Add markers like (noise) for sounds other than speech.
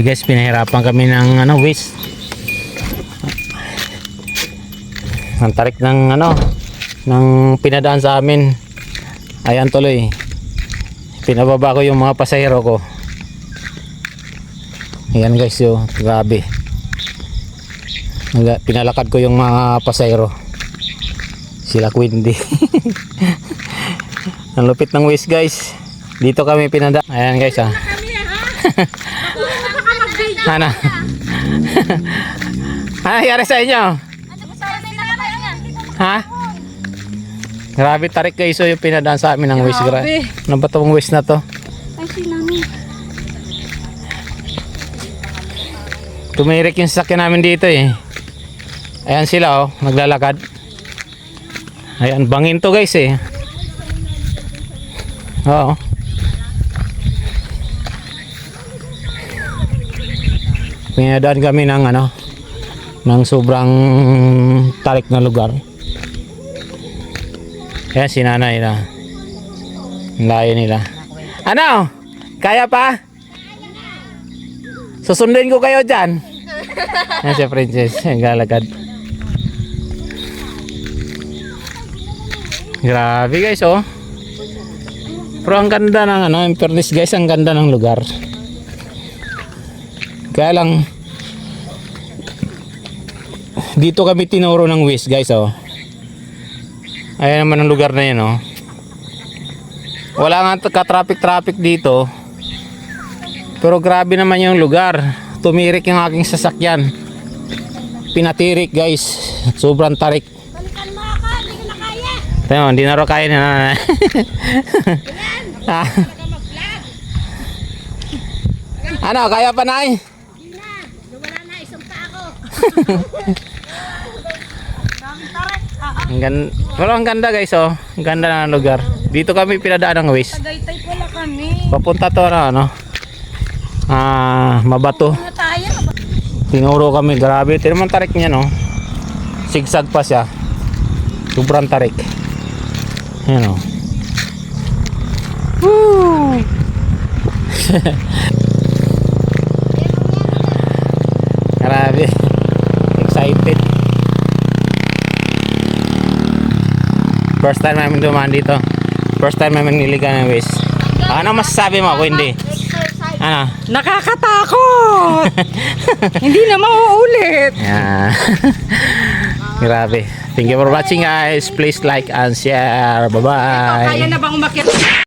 Grabe guys, pinahirapan kami ng ano, waste. Ang tarik ng ano, ng pinadaan sa amin. Ayan tuloy. Pinababa ko yung mga pasahero ko. Ayan guys, yo, grabe. Pinalakad ko yung mga pasahero. Sila Quindy. (laughs) Ang lupit ng waste guys. Dito kami pinada. Ayan guys ah. (laughs) Ano? (laughs) ano nangyari sa inyo? Ha? Grabe tarik guys so yung pinadaan sa amin ng waste. Gra Grabe. ano ba tong waste na to? Tumirik yung sasakyan namin dito eh. Ayan sila oh, naglalakad. Ayan, bangin to guys eh. Oo. Pinadaan kami ng ano, ng sobrang tarik na lugar. Ayan si nanay na. Layo nila. Ano? Kaya pa? Susundin ko kayo dyan. Yan si Princess, (laughs) galagad. Grabe guys oh. Pero ang ganda ng ano, in guys, ang ganda ng lugar. Kaya lang, dito kami tinuro ng waste guys oh. Ayan naman ang lugar na yan oh. Wala nga ka-traffic-traffic dito. Pero grabe naman yung lugar. Tumirik yung aking sasakyan. Pinatirik guys. (laughs) Sobrang tarik. Balikan mo ako, hindi ko na kaya. Tayo, hindi na raw kaya na. Ah. (laughs) ano, kaya pa na na, isang pa ako. Ang ganda, pero ang ganda guys oh. Ang ganda ng lugar. Dito kami pinadaan ng waste. Tagaytay pala kami. Papunta to na ano. Ah, mabato. Ano? Tinuro kami, grabe. Ito naman tarik niya, no? Sigsag pa siya. Sobrang tarik. Ayan, o. Woo! (laughs) Excited. First time namin dumaan dito. First time namin niligan ng waste. Ano masasabi mo, Wendy? Exercise. Ano? Nakakatakot! (laughs) hindi na mauulit. Yeah. (laughs) Grabe. Thank you for watching guys. Please like and share. Bye-bye. Kaya na bang umakyat